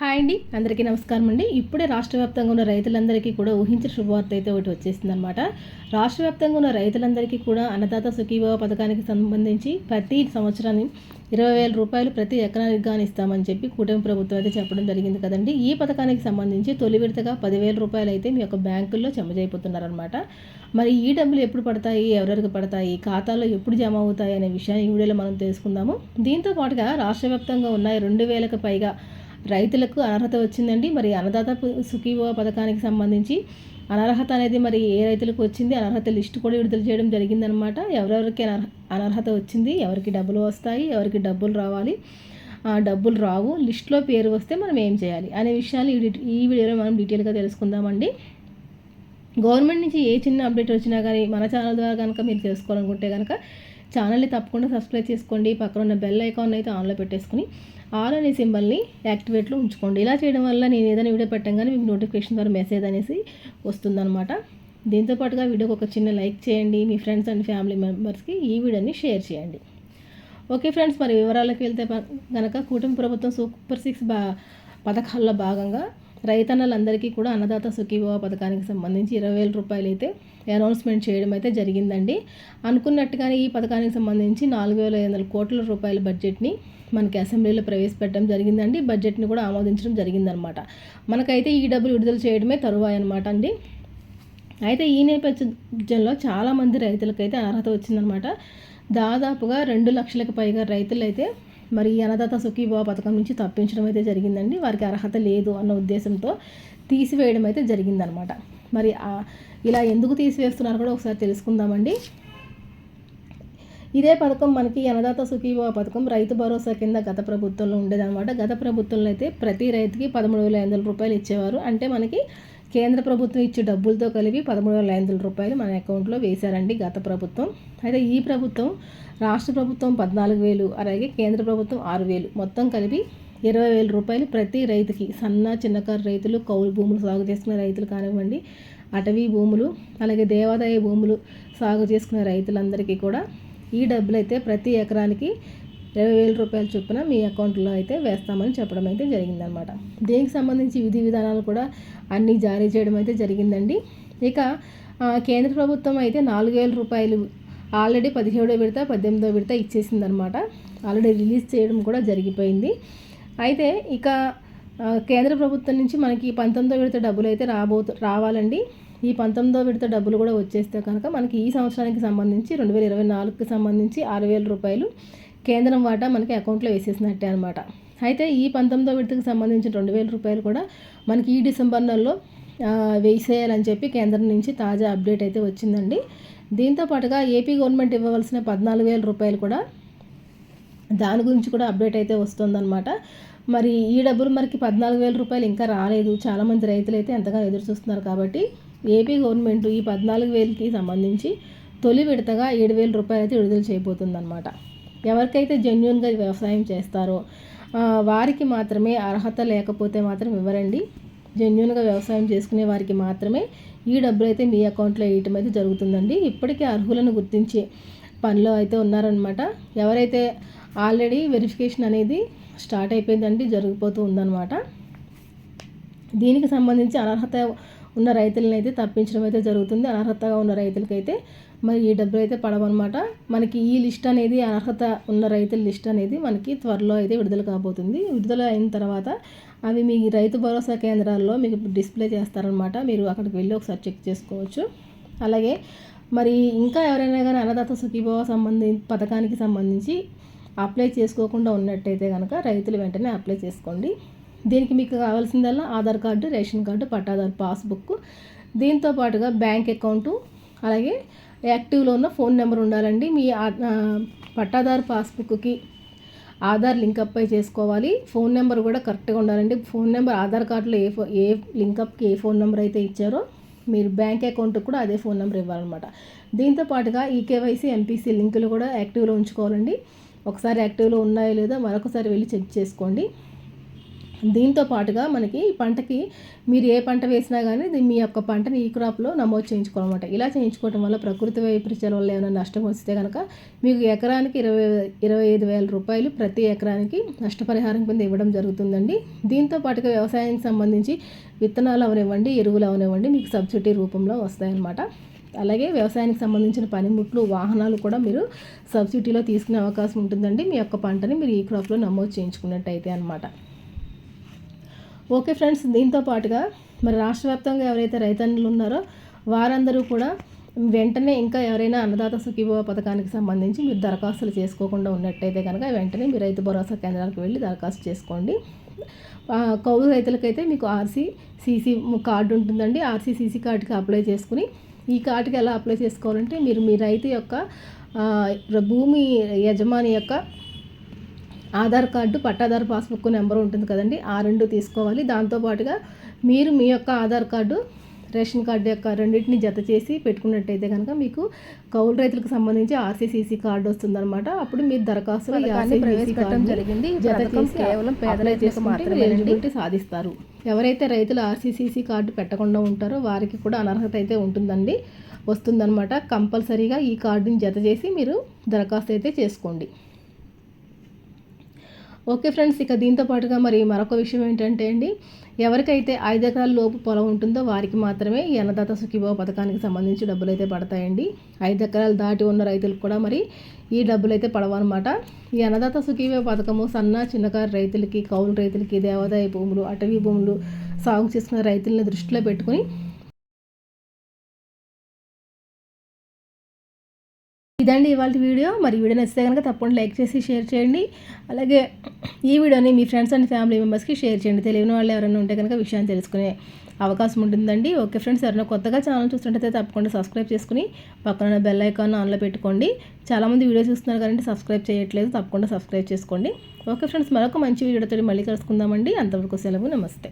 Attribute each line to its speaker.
Speaker 1: Hi అండి. అందరికీ నమస్కారం అండి. ఇప్పుడే రాష్ట్ర వ్యాప్తంగా ఉన్న రైతులందరికీ కూడా ఊహించిన శుభవార్త అయితే ఒకటి వచ్చేసింది అనమాట రాష్ట్ర వ్యాప్తంగా ఉన్న రైతులందరికీ కూడా అన్నదాత సుఖీభావ పథకానికి సంబంధించి ప్రతి సంవత్సరాన్ని ఇరవై వేల రూపాయలు ప్రతి ఎకరానికి కానీ ఇస్తామని చెప్పి కూటమి ప్రభుత్వం అయితే చెప్పడం జరిగింది కదండి. ఈ పథకానికి సంబంధించి తొలి విడతగా పదివేల రూపాయలు అయితే మీ యొక్క బ్యాంకుల్లో జమ చేయబోతున్నారనమాట మరి ఈ డబ్బులు ఎప్పుడు పడతాయి? ఎవరెవరికి పడతాయి? ఖాతాలో ఎప్పుడు జమ అవుతాయి? అనే విషయాన్ని ఈ వీడియోలో మనం తెలుసుకుందాము. దీంతో పాటుగా రాష్ట్ర వ్యాప్తంగా ఉన్న రెండు వేలకు పైగా రైతులకు అనర్హత వచ్చిందండి. మరి అన్నదాత సుఖీభవ పథకానికి సంబంధించి అనర్హత అనేది మరి ఏ రైతులకు వచ్చింది? అనర్హత లిస్ట్ కూడా విడుదల చేయడం జరిగిందనమాట. ఎవరెవరికి అనర్హత వచ్చింది? ఎవరికి డబ్బులు వస్తాయి? ఎవరికి డబ్బులు రావాలి? డబ్బులు రావు. లిస్ట్లో పేరు వస్తే మనం ఏం చేయాలి? అనే విషయాలు ఈ వీడియోలో మనం డీటెయిల్గా తెలుసుకుందామండి. గవర్నమెంట్ నుంచి ఏ చిన్న అప్డేట్ వచ్చినా కానీ మన ఛానల్ ద్వారా కనుక మీరు తెలుసుకోవాలనుకుంటే కనుక ఛానల్ని తప్పకుండా సబ్స్క్రైబ్ చేసుకోండి. పక్కన ఉన్న బెల్ ఐకాన్ అయితే ఆన్లో పెట్టేసుకుని ఆల్ అనే సింబల్ని యాక్టివేట్లో ఉంచుకోండి. ఇలా చేయడం వల్ల నేను ఏదైనా వీడియో పెట్టగానే మీకు నోటిఫికేషన్ ద్వారా మెసేజ్ అనేసి వస్తుందన్నమాట. దీంతో పాటుగా వీడియోకి ఒక చిన్న లైక్ చేయండి. మీ ఫ్రెండ్స్ అండ్ ఫ్యామిలీ మెంబర్స్కి ఈ వీడియోని షేర్ చేయండి. ఓకే ఫ్రెండ్స్ మరి వివరాలకు వెళ్తే కనుక కూటమి ప్రభుత్వం సూపర్ సిక్స్ బా పథకాల్లో భాగంగా రైతన్నలందరికీ కూడా అన్నదాత సుఖీభవ పథకానికి సంబంధించి ఇరవై వేల రూపాయలు అయితే అనౌన్స్మెంట్ చేయడం అయితే జరిగిందండి. అనుకున్నట్టుగానే ఈ పథకానికి సంబంధించి నాలుగు వేల ఐదు వందల కోట్ల రూపాయల బడ్జెట్ని మనకి అసెంబ్లీలో ప్రవేశపెట్టడం జరిగిందండి. బడ్జెట్ని కూడా ఆమోదించడం జరిగిందనమాట. మనకైతే ఈ డబ్బులు విడుదల చేయడమే తరువాయి అనమాట అండి. అయితే ఈ నేపథ్యంలో చాలామంది రైతులకైతే అర్హత వచ్చిందనమాట. దాదాపుగా రెండు లక్షలకు పైగా రైతులు అయితే మరి అన్నదాత సుఖీభావ పథకం నుంచి తప్పించడం అయితే జరిగిందండి. వారికి అర్హత లేదు అన్న ఉద్దేశంతో తీసివేయడం అయితే జరిగిందనమాట మరి ఇలా ఎందుకు తీసివేస్తున్నారు కూడా ఒకసారి తెలుసుకుందామండి. ఇదే పథకం మనకి అన్నదాత సుఖీభావ పథకం రైతు భరోసా కింద గత ప్రభుత్వంలో ఉండేదన్నమాట. గత ప్రభుత్వంలో అయితే ప్రతి రైతుకి పదమూడు వేల ఐదు రూపాయలు ఇచ్చేవారు. అంటే మనకి కేంద్ర ప్రభుత్వం ఇచ్చే డబ్బులతో కలిపి పదమూడు వేల ఐదు రూపాయలు మన అకౌంట్లో వేశారండి గత ప్రభుత్వం. అయితే ఈ ప్రభుత్వం రాష్ట్ర ప్రభుత్వం పద్నాలుగు వేలు అలాగే కేంద్ర ప్రభుత్వం ఆరు వేలు. మొత్తం కలిపి ఇరవై వేల రూపాయలు ప్రతి రైతుకి. సన్న చిన్నకారు రైతులు కౌలు భూములు సాగు చేసుకునే రైతులు కానివ్వండి అటవీ భూములు అలాగే దేవాదాయ భూములు సాగు చేసుకునే రైతులందరికీ కూడా ఈ డబ్బులు అయితే ప్రతి ఎకరానికి ఇరవై వేల రూపాయల చొప్పున మీ అకౌంట్లో అయితే వేస్తామని చెప్పడం అయితే జరిగిందనమాట. దీనికి సంబంధించి విధి విధానాలు కూడా అన్నీ జారీ చేయడం అయితే జరిగిందండి. ఇక కేంద్ర ప్రభుత్వం అయితే నాలుగు వేల రూపాయలు ఆల్రెడీ పదిహేడో విడత పద్దెనిమిదో విడత ఇచ్చేసిందనమాట. ఆల్రెడీ రిలీజ్ చేయడం కూడా జరిగిపోయింది. అయితే ఇక కేంద్ర ప్రభుత్వం నుంచి మనకి పంతొమ్మిదో విడత డబ్బులు అయితే రాబోతు రావాలండి. ఈ పంతొమ్మిదో విడత డబ్బులు కూడా వచ్చేస్తే కనుక మనకి ఈ సంవత్సరానికి సంబంధించి రెండు వేల ఇరవై నాలుగుకి సంబంధించి ఆరు వేల రూపాయలు కేంద్రం వాటా మనకి అకౌంట్లో వేసేసినట్టే అనమాట అయితే ఈ పంతొమ్మిదో విడతకు సంబంధించిన రెండు వేల రూపాయలు కూడా మనకి ఈ డిసెంబర్ నెలలో వేసేయాలని చెప్పి కేంద్రం నుంచి తాజా అప్డేట్ అయితే వచ్చిందండి. దీంతో పాటుగా ఏపీ గవర్నమెంట్ ఇవ్వవలసిన పద్నాలుగు వేల రూపాయలు కూడా దాని గురించి కూడా అప్డేట్ అయితే వస్తుందన్నమాట. మరి ఈ డబ్బులు మనకి పద్నాలుగు వేల రూపాయలు ఇంకా రాలేదు. చాలామంది రైతులు అయితే ఎంతగా ఎదురు చూస్తున్నారు కాబట్టి ఏపీ గవర్నమెంట్ ఈ పద్నాలుగు వేలకి సంబంధించి తొలి విడతగా ఏడు వేల రూపాయలు అయితే విడుదల చేయబోతుందన్నమాట. ఎవరికైతే జెన్యున్గా వ్యవసాయం చేస్తారో వారికి మాత్రమే అర్హత లేకపోతే మాత్రం ఇవ్వరండి. జెన్యున్గా వ్యవసాయం చేసుకునే వారికి మాత్రమే ఈ డబ్బులు అయితే మీ అకౌంట్లో వేయటం అయితే జరుగుతుందండి. ఇప్పటికే అర్హులను గుర్తించే పనిలో అయితే ఉన్నారనమాట ఎవరైతే ఆల్రెడీ వెరిఫికేషన్ అనేది స్టార్ట్ అయిపోయిందండి జరిగిపోతూ ఉందన్నమాట. దీనికి సంబంధించి అనర్హత ఉన్న రైతులను అయితే తప్పించడం అయితే జరుగుతుంది. అనర్హతగా ఉన్న రైతులకైతే మరి ఈ డబ్బులు అయితే పడవన్నమాట. మనకి ఈ లిస్ట్ అనేది అర్హత ఉన్న రైతుల లిస్ట్ అనేది మనకి త్వరలో అయితే విడుదల కాబోతుంది. విడుదల అయిన తర్వాత అవి మీ రైతు భరోసా కేంద్రాల్లో మీకు డిస్ప్లే చేస్తారనమాట మీరు అక్కడికి వెళ్ళి ఒకసారి చెక్ చేసుకోవచ్చు. అలాగే మరి ఇంకా ఎవరైనా కానీ అన్నదాత సుఖీభావ సంబంధి పథకానికి సంబంధించి అప్లై చేసుకోకుండా ఉన్నట్టయితే కనుక రైతులు వెంటనే అప్లై చేసుకోండి. దీనికి మీకు కావాల్సిందల్లా ఆధార్ కార్డు రేషన్ కార్డు పట్టాదారు పాస్బుక్ దీంతో పాటుగా బ్యాంక్ అకౌంటు అలాగే యాక్టివ్లో ఉన్న ఫోన్ నెంబర్ ఉండాలండి. మీ పట్టాదారు పాస్బుక్కి ఆధార్ లింక్ అయి చేసుకోవాలి. ఫోన్ నెంబర్ కూడా కరెక్ట్గా ఉండాలండి. ఫోన్ నెంబర్ ఆధార్ కార్డులో ఏ ఫో ఏ లింకప్కి ఏ ఫోన్ నెంబర్ అయితే ఇచ్చారో మీరు బ్యాంక్ అకౌంట్కి కూడా అదే ఫోన్ నెంబర్ ఇవ్వాలన్నమాట. దీంతో పాటుగా ఈకేవైసీ ఎంపీసీ లింకులు కూడా యాక్టివ్లో ఉంచుకోవాలండి. ఒకసారి యాక్టివ్లో ఉన్నాయో లేదో మరొకసారి వెళ్ళి చెక్ చేసుకోండి. దీంతో పాటుగా మనకి పంటకి మీరు ఏ పంట వేసినా కానీ మీ యొక్క పంటని ఈ క్రాప్లో నమోదు చేయించుకోవాలన్నమాట. ఇలా చేయించుకోవడం వల్ల ప్రకృతి వైపరీత్యాల వల్ల ఏమైనా నష్టం వస్తే కనుక మీకు ఎకరానికి ఇరవై ఇరవై ఐదు వేల రూపాయలు ప్రతి ఎకరానికి నష్టపరిహారం కింద ఇవ్వడం జరుగుతుందండి. దీంతో పాటుగా వ్యవసాయానికి సంబంధించి విత్తనాలు అవనివ్వండి ఎరువులు అవనివ్వండి మీకు సబ్సిడీ రూపంలో వస్తాయన్నమాట. అలాగే వ్యవసాయానికి సంబంధించిన పనిముట్లు వాహనాలు కూడా మీరు సబ్సిడీలో తీసుకునే అవకాశం ఉంటుందండి. మీ యొక్క పంటని మీరు ఈ క్రాప్లో నమోదు చేయించుకున్నట్టయితే అనమాట ఓకే ఫ్రెండ్స్ దీంతో పాటుగా మరి రాష్ట్ర వ్యాప్తంగా ఎవరైతే రైతన్నులు ఉన్నారో వారందరూ కూడా వెంటనే ఇంకా ఎవరైనా అన్నదాత సుఖీభవ పథకానికి సంబంధించి మీరు దరఖాస్తులు చేసుకోకుండా ఉన్నట్టయితే కనుక వెంటనే మీరు రైతు భరోసా కేంద్రాలకు వెళ్ళి దరఖాస్తు చేసుకోండి. కౌలు రైతులకైతే మీకు ఆర్సీ సీసీ కార్డు ఉంటుందండి. ఆర్సీ సీసీ కార్డుకి అప్లై చేసుకుని ఈ కార్డుకి ఎలా అప్లై చేసుకోవాలంటే మీరు మీ రైతు యొక్క భూమి యజమాని యొక్క ఆధార్ కార్డు పట్టాదారు పాస్బుక్ నెంబర్ ఉంటుంది కదండి ఆ రెండు తీసుకోవాలి. దాంతోపాటుగా మీరు మీ యొక్క ఆధార్ కార్డు రేషన్ కార్డు యొక్క రెండింటిని జత చేసి పెట్టుకున్నట్టయితే కనుక మీకు కౌలు రైతులకు సంబంధించి ఆర్సీసీసీ కార్డు వస్తుందన్నమాట. అప్పుడు మీరు దరఖాస్తు ప్రవేశపెట్టడం జరిగింది. జత చేసి కేవలం ఎలిజిబిలిటీ సాధిస్తారు. ఎవరైతే రైతులు ఆర్సీసీసీ కార్డు పెట్టకుండా ఉంటారో వారికి కూడా అనర్హత అయితే ఉంటుందండి వస్తుందన్నమాట. కంపల్సరీగా ఈ కార్డుని జత చేసి మీరు దరఖాస్తు అయితే చేసుకోండి. ఓకే ఫ్రెండ్స్ ఇక దీంతో పాటుగా మరి మరొక విషయం ఏంటంటే అండి ఎవరికైతే ఐదు ఎకరాల లోపు పొలం ఉంటుందో వారికి మాత్రమే ఈ అన్నదాత సుఖీభావ పథకానికి సంబంధించి డబ్బులు అయితే పడతాయండి. ఐదు ఎకరాలు దాటి ఉన్న రైతులకు కూడా మరి ఈ డబ్బులు అయితే పడవన్నమాట. ఈ అన్నదాత సుఖీభావ పథకము సన్న చిన్నకారు రైతులకి కౌలు రైతులకి దేవాదాయ భూములు అటవీ భూములు సాగు చేసుకున్న రైతులను దృష్టిలో పెట్టుకుని ఇదండి ఇవాళ వీడియో. మరి వీడియో నచ్చితే కనుక తప్పకుండా లైక్ చేసి షేర్ చేయండి. అలాగే ఈ వీడియోని మీ ఫ్రెండ్స్ అండ్ ఫ్యామిలీ మెంబర్స్కి షేర్ చేయండి. తెలియని వాళ్ళు ఎవరైనా ఉంటే కనుక విషయాన్ని తెలుసుకునే అవకాశం ఉంటుందండి. ఓకే ఫ్రెండ్స్ ఎవరైనా కొత్తగా ఛానల్ చూస్తుంటే తప్పకుండా సబ్స్క్రైబ్ చేసుకుని పక్కన బెల్ ఐకాన్ ఆన్లో పెట్టుకోండి. చాలామంది వీడియో చూస్తున్నారు కానీ సబ్స్క్రైబ్ చేయట్లేదు. తప్పకుండా సబ్స్క్రైబ్ చేసుకోండి. ఓకే ఫ్రెండ్స్ మరొక మంచి వీడియోతో మళ్ళీ కలుసుకుందామండి. అంతవరకు సెలవు నమస్తే.